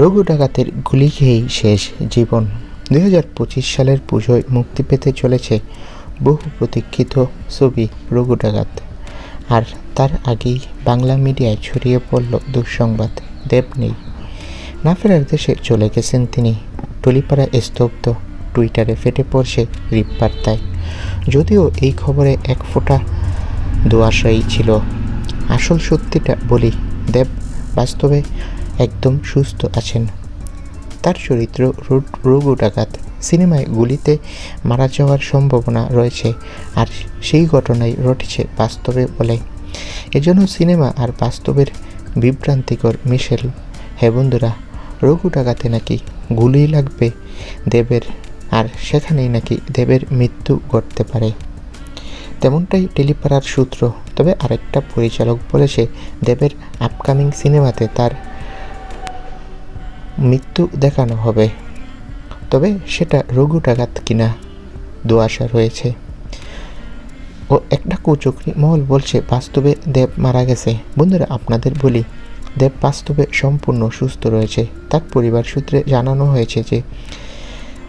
রঘু ডাকাতের গুলি খেয়েই শেষ জীবন। দুই হাজার পঁচিশ সালের পুজোয় মুক্তি পেতে চলেছে বহু প্রতীক্ষিত ছবি রঘু ডাকাত। আর তার আগেই বাংলা মিডিয়ায় ছড়িয়ে পড়ল দুঃসংবাদ, দেব নেই। না ফেরার দেশে চলে গেছেন তিনি। টলিপাড়া স্তব্ধ টুইটারে ফেটে পড়ছে রিপ বার্তায় যদিও এই খবরে এক ফোঁটা দোয়াশাই ছিল। আসল সত্যিটা বলি, দেব বাস্তবে একদম সুস্থ আছেন। তার চরিত্র রু- রঘু ডাকাত। সিনেমায় গুলিতে মারা যাওয়ার সম্ভাবনা রয়েছে আর সেই ঘটনাই ঘটেছে বাস্তবে বলে। এজন্য সিনেমা আর বাস্তবের বিভ্রান্তিকর মিশেল। হ্যাঁ বন্ধুরা, রঘু ডাকাতে নাকি গুলি লাগবে দেবের, আর সেখানেই নাকি দেবের মৃত্যু ঘটতে পারে। তেমনটাই টেলিপাড়ার সূত্র। তবে আরেকটা পরিচালক বলেছে, দেবের আপকামিং সিনেমাতে তার মৃত্যু দেখানো হবে। তবে সেটা রঘু ডাকাত কিনা দোয়াশা রয়েছে। ও একটা কুচক্রি মহল বলছে, বাস্তবে দেব মারা গেছে। বন্ধুরা, আপনাদের বলি, দেব বাস্তবে সম্পূর্ণ সুস্থ রয়েছে। তার পরিবার সূত্রে জানানো হয়েছে যে,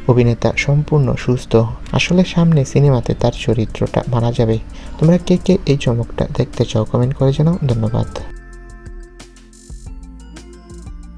অভিনেতা সম্পূর্ণ সুস্থ। আসলে সামনে সিনেমাতে তার চরিত্রটা মারা যাবে। তোমরা কে কে এই চমকটা দেখতে চাও কমেন্ট করে জানাও। ধন্যবাদ।